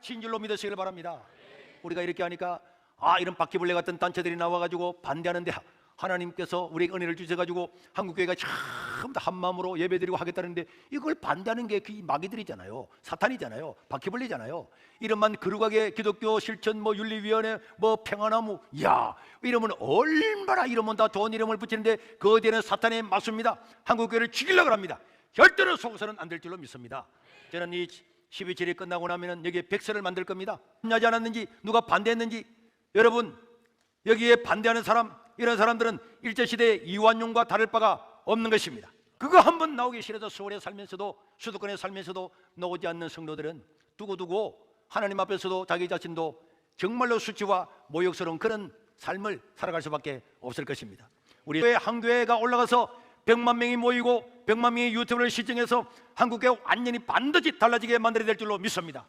진실로 믿으시길 바랍니다. 우리가 이렇게 하니까 아 이런 바퀴벌레 같은 단체들이 나와가지고 반대하는데 하- 하나님께서 우리에게 은혜를 주셔가지고 한국교회가 전부 다 한마음으로 예배드리고 하겠다는데 이걸 반대하는 게 그 마귀들이잖아요. 사탄이잖아요. 바퀴벌레잖아요. 이름만 거룩하게 기독교 실천 뭐 윤리위원회 뭐 평화나무 야 이러면 얼마나 이러면 다 좋은 이름을 붙이는데 거대한 사탄의 맞습니다. 한국교회를 죽이려고 합니다. 절대로 속아서는 안 될 줄로 믿습니다. 저는 이 12절이 끝나고 나면은 여기에 백서를 만들 겁니다. 합냐지 않았는지 누가 반대했는지 여러분 여기에 반대하는 사람 이런 사람들은 일제 시대 이완용과 다를 바가 없는 것입니다. 그거 한 번 나오기 싫어서 서울에 살면서도 수도권에 살면서도 나오지 않는 성도들은 두고두고 하나님 앞에서도 자기 자신도 정말로 수치와 모욕스러운 그런 삶을 살아갈 수밖에 없을 것입니다. 우리 교회 한 교회가 올라가서 100만 명이 모이고 100만 명이 유튜브를 시청해서 한국교회 완전히 반드시 달라지게 만들어야 될 줄로 믿습니다.